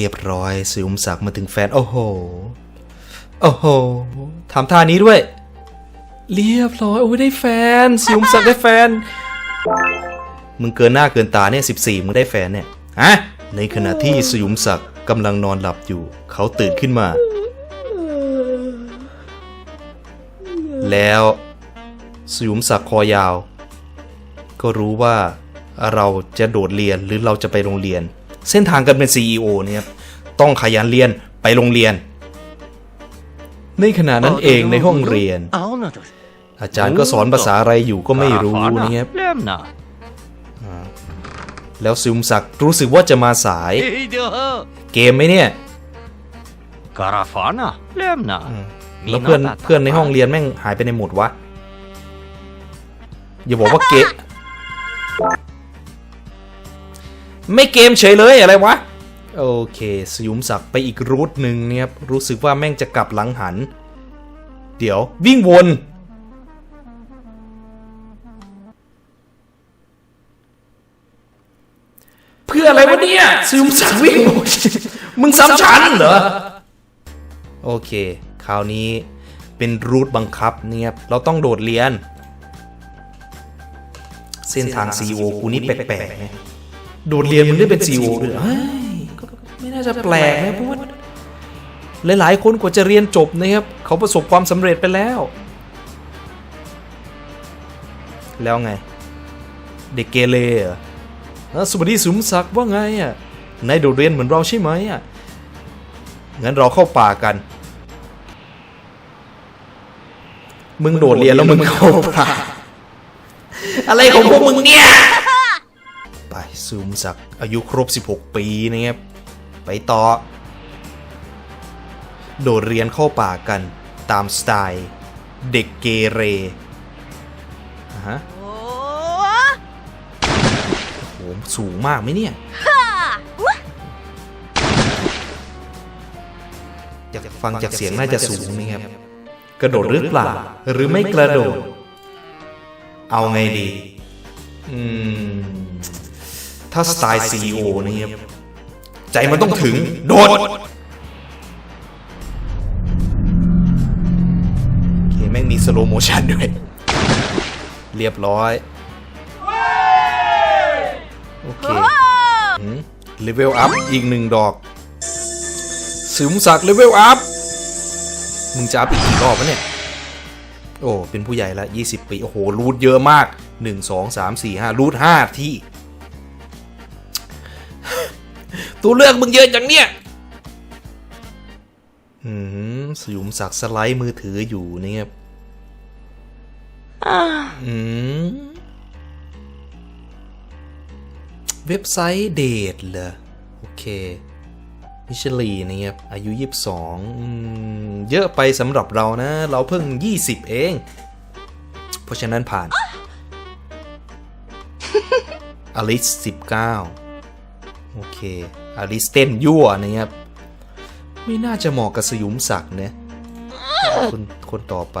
เรียบร้อยสยุมศักดิ์มาถึงแฟน โอ้โห โอ้โหทำท่านี้ด้วย เรียบร้อยโอ้ยได้แฟนสยุมศักดิ์ได้แฟน มึงเกินหน้าเกินตาเนี่ยสิบสี่มึงได้แฟนเนี่ยฮะในขณะที่สยุมศักดิ์กำลังนอนหลับอยู่ เขาตื่นขึ้นมา แล้วสยุมศักดิ์คอยาว ก็รู้ว่าเราจะโดดเรียนหรือเราจะไปโรงเรียน เส้นทางการเป็น CEO เนี่ยต้องขยันเรียนไปโรงเรียน ในขณะนั้นเองในห้องเรียน อาจารย์ก็สอนภาษาอะไรอยู่ก็ไม่รู้นะครับแล้วซึมศักรู้สึกว่าจะมาสาย เกมไหมเนี่ยกรแล้วเพื่อนเพื่อนในห้องเรียนแม่งหายไปในหมดวะอย่าบอกว่าเกะ ไม่เกมเฉยเลยอะไรวะ โอเค สยุมศักดิ์ไปอีกรูทหนึ่งเนี่ยครับรู้สึกว่าแม่งจะกลับหลังหัน เดี๋ยววิ่งวน เพื่ออะไรวะเนี่ยสยุมศักดิ์วิ่งวนมึงซ้ำชั้นเหรอ โอเค คราวนี้เป็นรูทบังคับเนี่ยครับเราต้องโดดเรียน เส้นทาง CEO กูนี่แปลกๆไง โดดเรียนมึงได้เป็น CEO ด้วยเหรอเฮ้ยก็ไม่น่าจะแปลกนะเพราะว่าหลาย ๆ คนกว่าจะเรียนจบนะครับ เขาประสบความสำเร็จไปแล้ว แล้วไง เด็กเกเรเหรออะสวัสดีสุมศักดิ์ว่าไงอะนายโดดเรียนเหมือนเราใช่ไหมอะงั้นเราเข้าป่ากัน มึงโดดเรียนแล้วมึงเข้าป่า อะไรของพวกมึงเนี่ยไป ซูมสักดิ์อายุครบ 16 ปีนะครับ ไปต่อ โดดเรียนเข้าป่ากันตามสไตล์ เด็กเกเรอ่าฮะโอ้โห สูงมากไหมเนี่ยอยากฟังจากเสียงน่าจะสูงนี่ครับกระโดดหรือเปล่า หรือไม่กระโดด เอาไงดี อืม ถ้าสไตล์ CEO นี่ครับใจมันต้องถึง โดดโอเคแม่งมีสโลโมชันด้วย เรียบร้อย โอเคเลเวลอัพอีกหนึ่งดอกสืมศักเลเวลอัพ มึงจะอัพอีกกี่รอบวะเนี่ย โอ้ เป็นผู้ใหญ่ละ 20 ปี โอ้โห รูทเยอะมาก 1 2 3 4 5 รูท5ที่ ตัวเลือกมึงเยอะจังเนี่ยอืมสยุมศักดิ์สไลด์มือถืออยู่เนี่ยครับอืมเว็บไซต์เดทเหรอ โอเค มิชลีนะครับ อายุ 22อืมเยอะไปสำหรับเรานะ เราเพิ่ง 20 เอง เพราะฉะนั้นผ่าน อลิส 19 โอเค อลิสเตนยั่วนะครับ ไม่น่าจะเหมาะกับสยุมศักดิ์นะคนคนต่อไป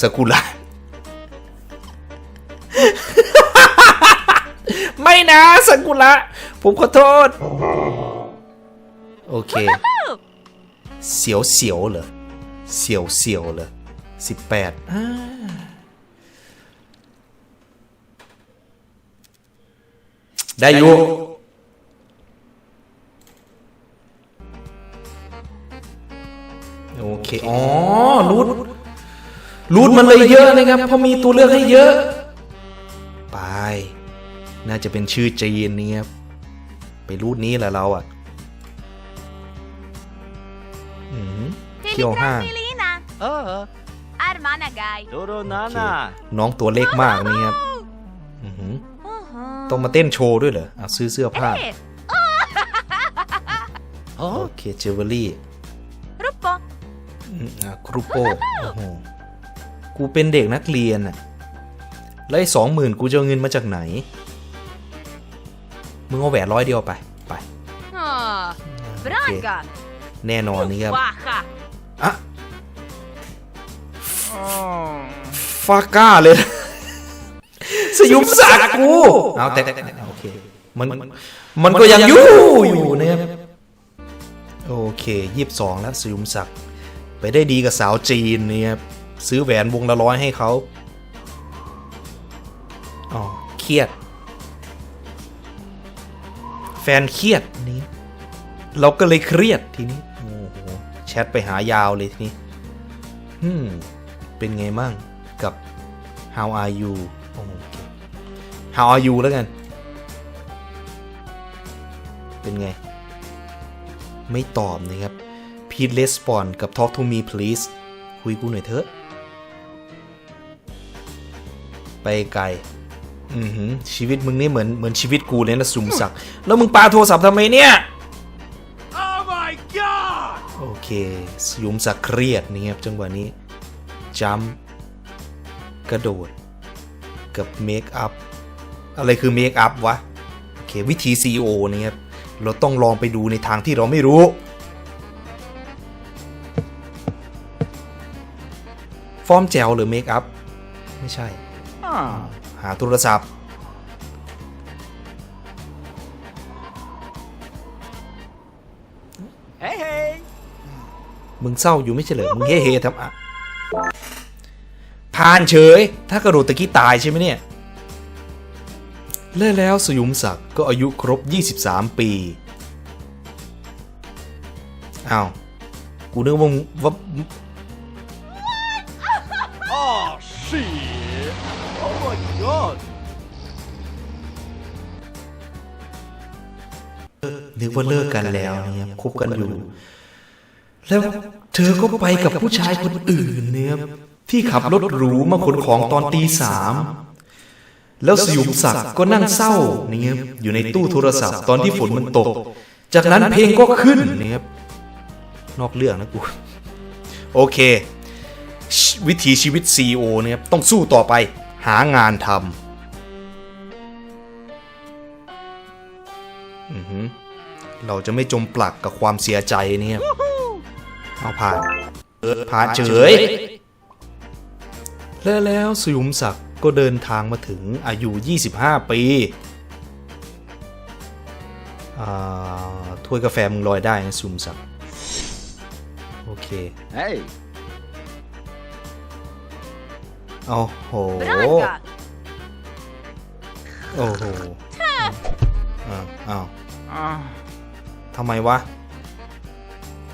สกุระไม่นะสกุระผมขอโทษ โอเค เสียวเสียวเหรอ เสียวเสียวเหรอสิบแปดได้อยู่ เคอ๋อรูทรูทมันเลยเยอะนะครับเพราะมีตัวเลือกให้เยอะ ไป น่าจะเป็นชื่อจีนนี่ครับไปรูทนี้แหละเราอะอืมเที่ยวห้างน้องตัวเล็กมากนี่ครับต้องมาเต้นโชว์ด้วยเหรออซื้อเสื้อผ้า โอเคเจเวลรี่ ครูโป้โอ้โหกูเป็นเด็กนักเรียนอะแล้วไอ้สองหมื่นกูจะเอาเงินมาจากไหน มึงเอาแหวนร้อยเดียวไป ไป Ah, Branca. แน่นอนนี่ครับ Waha. อะฟาก้าเลยสยุมสากกูเอาแต่แต่แต่โอเคมันมันก็ยังอยู่อยู่นะครับโอเคยี่สิบสองแล้วสยุมศักดิ์ ไปได้ดีกับสาวจีนนี่ครับซื้อแหวนวงละร้อยให้เขาอ๋อเครียด แฟนเครียดนี่เราก็เลยเครียดทีนี้โอ้โหแชทไปหายาวเลยทีนี้อืมเป็นไงมั่งกับ how are you โอเค how are you แล้วกัน เป็นไง ไม่ตอบนะครับ please respond กับ talk to me please คุยกูหน่อยเถอะ ไปไกลอือหือชีวิตมึงนี่เหมือนเหมือนชีวิตกูเลยนะสุมศักดิ์แล้วมึงปาโทรศัพท์ทำไมเนี่ย Oh my god! โอเคสุมศักดิ์เครียดนี่ครับจังหวะนี้จัมกระโดด กับเมคอัพอะไรคือเมคอัพวะ โอเค วิธี CEO นี่ครับเราต้องลองไปดูในทางที่เราไม่รู้ ฟอร์มแจวหรือเมคอัพไม่ใช่ Ah. หาโทรศัพท์ Hey hey! มึงเศร้าอยู่ไม่ใช่เหรอมึงเฮ่เฮ่ทำอะผ่านเฉย ถ้ากระโดดตะกี้ตายใช่ไหมเนี่ยเล่แล้วสยุมศักดิ์ก็อายุครบ 23 ปี อ้าว กูนึกว่ามึงว่า นึกว่าเลิกกันแล้วเนี่ยคบกันอยู่ แล้วเธอก็ไปกับผู้ชายคนอื่นเนี่ยที่ขับรถหรูมาขนของตอนตีสามแล้วสยุมศักดิ์ก็นั่งเศร้าเนี่ยอยู่ในตู้โทรศัพท์ตอนที่ฝนมันตก จากนั้นเพลงก็ขึ้นเนี่ยนอกเรื่องนะกูโอเคชวิถีชีวิต CEO เนี่ยต้องสู้ต่อไปหางานทำ เราจะไม่จมปลักกับความเสียใจเนี่ย เอาผ่านเออผ่านเฉย และแล้วสยุมศักดิ์ก็เดินทางมาถึงอายุ 25 ปีอ่าถ้วยกาแฟมึงลอยได้นะสยุมศักดิ์โอเค Hey! โอ้โห Branka! โอ้โหอ้าวอ้าว Ah. ทำไมวะ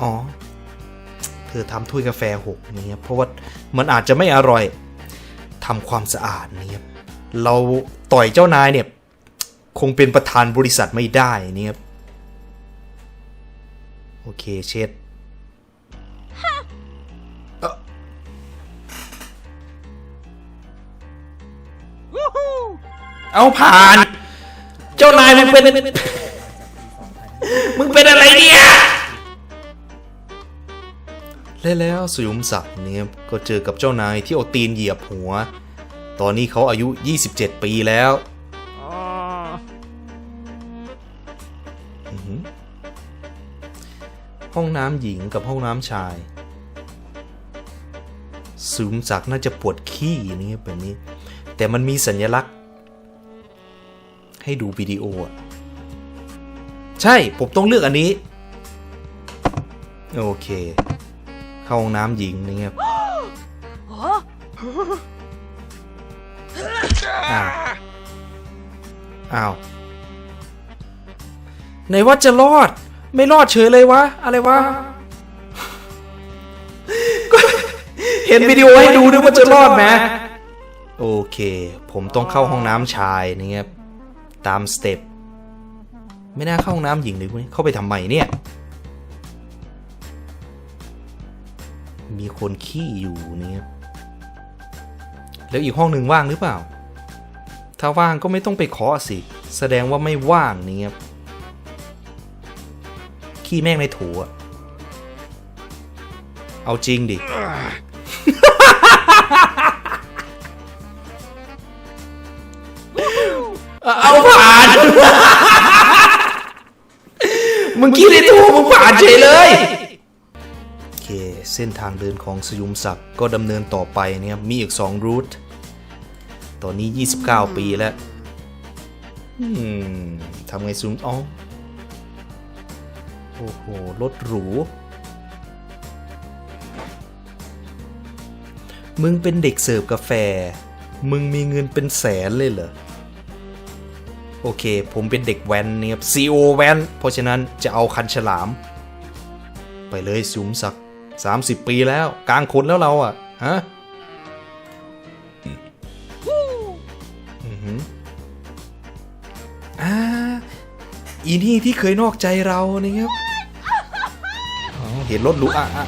อ๋อ เธอทำถ้วยกาแฟหกเนี่ยเพราะว่ามันอาจจะไม่อร่อยทำความสะอาดเนี่ยเราต่อยเจ้านายเนี่ย คงเป็นประธานบริษัทไม่ได้เนี่ยโอเคเช็ดเอ่อ Woohoo! เอาผ่าน เจ้านายมึงเป็น มึงเป็นอะไรเนี่ย และแล้วสยุมศักดิ์เนี่ยก็เจอกับเจ้านายที่เอาตีนเหยียบหัว ตอนนี้เขาอายุ 27 ปีแล้ว Ah. อื้อหือห้องน้ำหญิงกับห้องน้ำชายสยุมศักดิ์น่าจะปวดขี้นี่แบบนี้ แต่มันมีสัญลักษณ์ ให้ดูวิดีโออะ ใช่ ผมต้องเลือกอันนี้ โอเค เข้าห้องน้ำหญิงนี่ครับอ้าวอ้าวไหนว่าจะรอด ไม่รอดเฉยเลยวะ อะไรวะ เห็นวิดีโอให้ดูด้วยว่าจะรอดไหมโอเค ผมต้องเข้าห้องน้ำชายนี่ครับ ตามสเต็ป ไม่น่าเข้าห้องน้ำหญิงเลยเว้เข้าไปทำไมเนี่ย มีคนขี้อยู่นี่ครับแล้วอีกห้องหนึ่งว่างหรือเปล่า ถ้าว่างก็ไม่ต้องไปเคาะสิ แสดงว่าไม่ว่างนี่ครับขี้แม่งในถูอะเอาจริงดิ เอาผ่าน มึงขี้ในโถูมึงผ่านเฉยเลยโอเค เส้นทางเดินของสยุมศักดิ์ก็ดำเนินต่อไปเนี่ยมีอีก 2 รูท ตอนนี้ 29 ปีแล้วอืมทำไงซูมอ๋อโอ้โห รถหรู มึงเป็นเด็กเสิร์ฟกาแฟ มึงมีเงินเป็นแสนเลยเหรอ โอเค ผมเป็นเด็กแว้นเนี่ยครับซีโอแว้นเพราะฉะนั้นจะเอาคันฉลาม ไปเลยสูมสัก30 ปีแล้ว กลางคนแล้วเราอะ ฮะอ่าอีนี่ที่เคยนอกใจเรานี่ครับเห็นรถหรูอะอะ